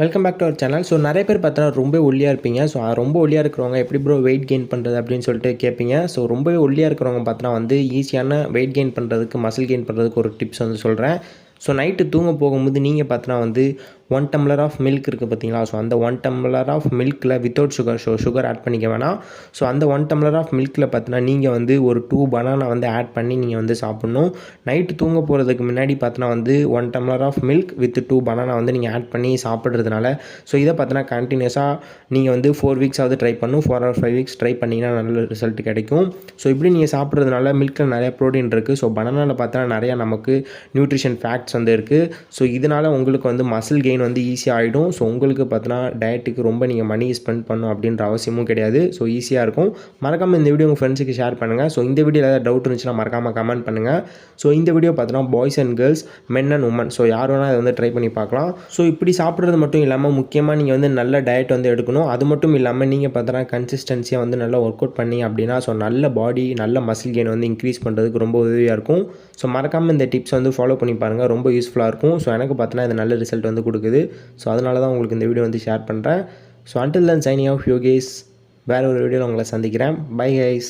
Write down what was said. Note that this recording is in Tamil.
Welcome back to our channel so நிறைய பேர் பார்த்தோன்னா ரொம்ப ஒல்லியாக இருப்பீங்க. ஸோ ரொம்ப ஒல்லியாக இருக்கிறவங்க எப்படி ப்ரோ வெயிட் கெயின் பண்ணுறது அப்படின்னு சொல்லிட்டு கேட்பீங்க ஸோ ரொம்பவே ஒல்லியாக இருக்கிறவங்க பார்த்தோன்னா வந்து ஈஸியான வெயிட் கெயின் பண்ணுறதுக்கு மசில் கெயின் பண்ணுறதுக்கு ஒரு டிப்ஸ் வந்து சொல்கிறேன் ஸோ நைட்டு தூங்க போகும்போது நீங்கள் பார்த்தோன்னா வந்து ஒன் டம்ளர் ஆஃப் மில்க் இருக்குது பார்த்தீங்களா? ஸோ அந்த one tumbler of மில்கில் without sugar so sugar add பண்ணிக்க வேணாம். ஸோ அந்த ஒன் டம்ளர் ஆஃப் மில்கில் பார்த்தோன்னா நீங்கள் வந்து ஒரு டூ பனானா வந்து ஆட் பண்ணி நீங்கள் வந்து சாப்பிட்ணும். நைட்டு தூங்க போகிறதுக்கு முன்னாடி பார்த்தோன்னா வந்து one tumbler of milk with two banana வந்து நீங்கள் ஆட் பண்ணி சாப்பிட்றதுனால ஸோ இதை பார்த்தீங்கன்னா கண்டினியூஸாக நீங்கள் வந்து ஃபோர் வீக்ஸாவது ட்ரை பண்ணணும் four or five weeks try பண்ணிங்கன்னா நல்ல ரிசல்ட் கிடைக்கும். ஸோ இப்படி நீங்கள் சாப்பிட்றதுனால மில்கில் நிறைய ப்ரோட்டீன் இருக்குது ஸோ பனானாவில் பார்த்தோன்னா நிறையா நமக்கு நியூட்ரிஷன் ஃபேக்ட்ஸ் வந்து இருக்குது ஸோ இதனால் உங்களுக்கு வந்து மசில் கெயின் வந்து ஈஸியாக ஆகிடும் ஸோ உங்களுக்கு பார்த்தோன்னா டயட்டுக்கு ரொம்ப நீங்கள் மணி ஸ்பெண்ட் பண்ணணும் அப்படின்ற அவசியமும் கிடையாது. ஸோ ஈஸியாக இருக்கும். மறக்காமல் இந்த வீடியோ உங்கள் ஃப்ரெண்ட்ஸுக்கு ஷேர் பண்ணுங்கள் ஸோ இந்த வீடியோ ஏதாவது டவுட் இருந்துச்சுன்னா மறக்காமல் கமெண்ட் பண்ணுங்கள் ஸோ இந்த வீடியோ பார்த்தோன்னா boys and girls men and women so யார் வேணால் அதை வந்து ட்ரை பண்ணி பார்க்கலாம். ஸோ இப்படி சாப்பிட்றது மட்டும் இல்லாமல் முக்கியமாக நீங்கள் வந்து நல்ல டயட் வந்து எடுக்கணும். அது மட்டும் இல்லாமல் நீங்கள் பார்த்தோன்னா கன்சிஸ்டன்சியாக வந்து நல்லா ஒர்க் அவுட் பண்ணி அப்படின்னா ஸோ நல்ல பாடி நல்ல மசில் கெயின் வந்து இன்க்ரீஸ் பண்ணுறதுக்கு ரொம்ப உதவியாக இருக்கும். ஸோ மறக்காமல் இந்த டிப்ஸ் வந்து ஃபாலோ பண்ணி பாருங்கள் ரொம்ப யூஸ்ஃபுல்லாக இருக்கும். ஸோ எனக்கு பார்த்தோன்னா இது நல்ல ரிசல்ட் வந்து கொடுக்குது. ஸோ அதனால தான் உங்களுக்கு இந்த வீடியோ வந்து ஷேர் பண்ணுறேன் so until then signing off Yogesh வேறு ஒரு வீடியோவில் உங்களை சந்திக்கிறேன். Bye guys